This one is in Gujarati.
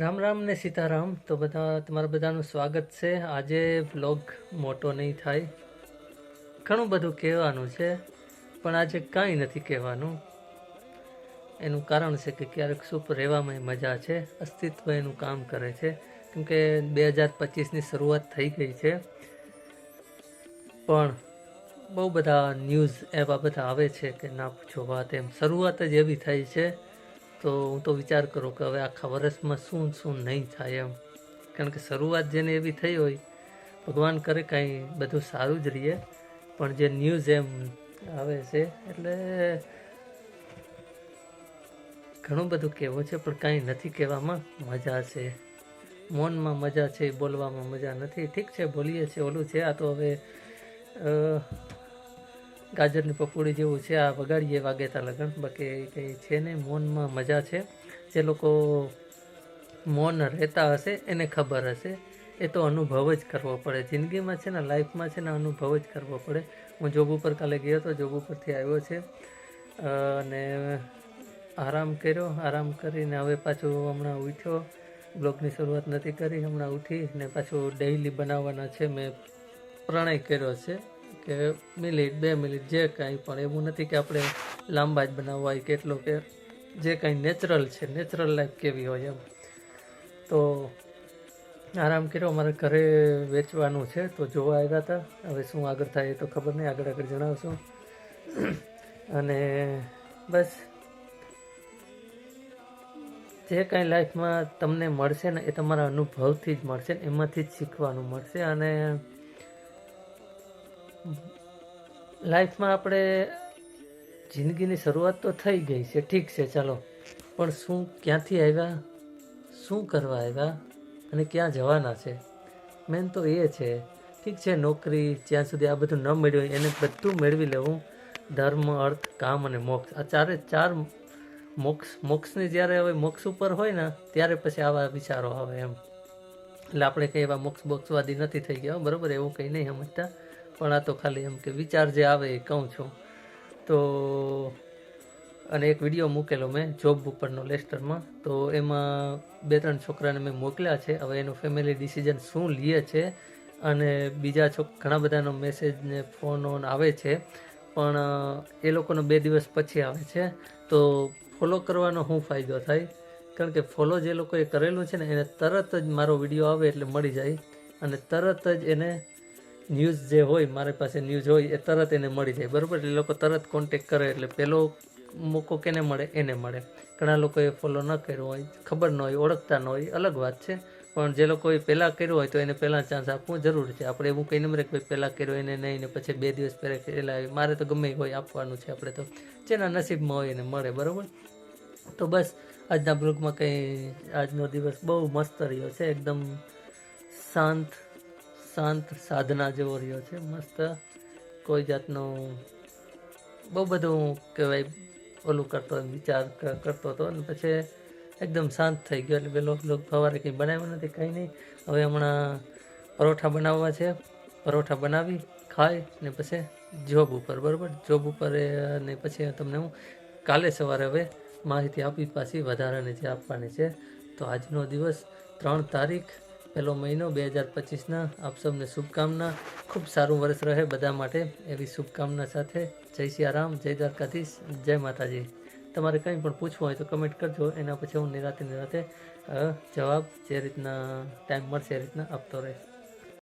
રામ રામ ને સીતારામ. તો બધા, તમારા બધાનું સ્વાગત છે. આજે વ્લોગ મોટો નહીં થાય. ઘણું બધું કહેવાનું છે, પણ આજે કાંઈ નથી કહેવાનું. એનું કારણ છે કે ક્યારેક સુપ રહેવામાં મજા છે, અસ્તિત્વ એનું કામ કરે છે. કેમકે બે હજાર પચીસની શરૂઆત થઈ ગઈ છે. પણ બહુ બધા ન્યૂઝ એવા બધા આવે છે કે ના પૂછો વાત એમ. શરૂઆત જ એવી થઈ છે તો હું તો વિચાર કરું કે હવે આખા વર્ષમાં શું શું નહીં થાય એમ. કારણ કે શરૂઆત જેને એવી થઈ હોય, ભગવાન કરે કાંઈ બધું સારું જ રહીએ. પણ જે ન્યૂઝ એમ આવે છે, એટલે ઘણું બધું કહેવું છે, પણ કાંઈ નથી કહેવામાં મજા છે. મૌનમાં મજા છે, બોલવામાં મજા નથી. ઠીક છે, બોલીએ છીએ, ઓલું છે, આ તો હવે ગાજરની પપોડી જેવું છે, આ વગાડીએ વાગેતા લગન. બાકી કંઈ છે નહીં મૌનમાં મજા છે. જે લોકો મૌન રહેતા હશે, એને ખબર હશે. એ તો અનુભવ જ કરવો પડે. જિંદગીમાં છે ને, લાઈફમાં છે ને, અનુભવ જ કરવો પડે. હું જોબ ઉપર કાલે ગયો હતો જોબ ઉપરથી આવ્યો છે. અને આરામ કર્યો. આરામ કરીને હવે પાછું હમણાં ઉઠ્યો. બ્લોગની શરૂઆત નથી કરી. હમણાં ઉઠી ને પાછું ડેઈલી બનાવવાના છે. મેં પ્રણય કર્યો છે. કે મિનિટ, બે મિનિટ, જે કાંઈ પણ, એવું નથી કે આપણે લાંબા જ બનાવવા હોય કેટલો કે જે કાંઈ નેચરલ છે નેચરલ લાઈફ કેવી હોય એમ. તો આરામ કર્યો, અમારે ઘરે વેચવાનું છે, તો જોવા આવ્યા હતા. હવે શું આગળ થાય એ તો ખબર નહીં, આગળ આગળ જણાવશું. અને બસ. જે કાંઈ લાઈફમાં તમને મળશે ને, એ તમારા અનુભવથી જ મળશે એમાંથી જ શીખવાનું મળશે અને લાઈફમાં આપણે જિંદગીની શરૂઆત તો થઈ ગઈ છે, ઠીક છે, ચાલો. પણ શું ક્યાંથી આવ્યા? શું કરવા આવ્યા? અને ક્યાં જવાના છે? મેન તો એ છે, ઠીક છે, નોકરી, જ્યાં સુધી આ બધું ન મેળવ્યું એને બધું મેળવી લેવું. ધર્મ, અર્થ, કામ અને મોક્ષ. આ ચારે ચાર મોક્ષ, મોક્ષની જ્યારે હવે મોક્ષ ઉપર હોય ને, ત્યારે પછી આવા વિચારો આવે એમ. એટલે આપણે કંઈ એવા મોક્ષ બોક્ષવાદી નથી થઈ ગયા બરાબર? એવું કંઈ નહીં સમજતા. પણ આ તો ખાલી એમ કે વિચાર જે આવે એ કહું છું. તો, અને એક વીડિયો મૂકેલો મેં જોબ ઉપરનો લેસ્ટરમાં. તો એમાં બે ત્રણ છોકરાને મેં મોકલ્યા છે. હવે એનું ફેમિલી ડિસિઝન શું લે છે અને બીજા છોક, ઘણા બધાનો મેસેજ ને ફોન ઓન આવે છે. પણ, એ લોકોનો બે દિવસ પછી આવે છે. તો ફોલો કરવાનો શું ફાયદો થાય? કારણ કે ફોલો જે લોકોએ કરેલું છે ને, એને તરત જ મારો વીડિયો આવે એટલે મળી જાય. અને તરત જ એને ન્યૂઝ જે હોય, મારી પાસે ન્યૂઝ હોય, એ તરત એને મળી જાય. બરાબર? એટલે લોકો તરત કોન્ટેક કરે એટલે પહેલો મોકો કેને મળે? એને મળે. ઘણા લોકોએ ફોલો ન કર્યો હોય, ખબર ન હોય, ઓળખતા ન હોય, અલગ વાત છે. પણ જે લોકોએ પહેલાં કર્યું હોય તો એને પહેલાં ચાન્સ આપવું જરૂર છે. આપણે એવું કહીને મરે કે ભાઈ પહેલાં કર્યો, એને નહીં, ને પછી બે દિવસ પહેલાં પહેલાં આવી મારે તો ગમે હોય, આપવાનું છે આપણે તો. જેના નસીબમાં હોય એને મળે, બરાબર? તો બસ, આજના બ્લોગમાં કંઈ, આજનો દિવસ બહુ મસ્ત રહ્યો છે. એકદમ શાંત શાંત સાધના જેવો રહ્યો છે. મસ્ત કોઈ જાતનો બહુ બધું કહેવાય ઓલું કરતો, વિચાર કરતો હતો અને પછી એકદમ શાંત થઈ ગયો એટલે પેલો લોક સવારે કંઈ બનાવ્યું નથી, કંઈ નહીં. હવે હમણાં પરોઠા બનાવવા છે. પરોઠા બનાવી ખાય ને પછી જોબ ઉપર, બરાબર? જોબ ઉપર અને પછી તમને હું કાલે સવારે હવે માહિતી આપી, પાછી વધારાની જે આપવાની છે. તો આજનો દિવસ ત્રણ તારીખ પહેલો મહિનો બે હજાર પચીસના. આપ સૌને શુભકામના. ખૂબ સારું વર્ષ રહે બધા માટે. એવી શુભકામના સાથે જય સિયારામ જય દ્વારકાધીશ, જય માતાજી. તમારે કંઈ પણ પૂછવું હોય તો કમેન્ટ કરજો. એના પછી હું નિરાતે નિરાતે જવાબ જે રીતના ટાઈમ મળશે એ રીતના આપતો રહીશ.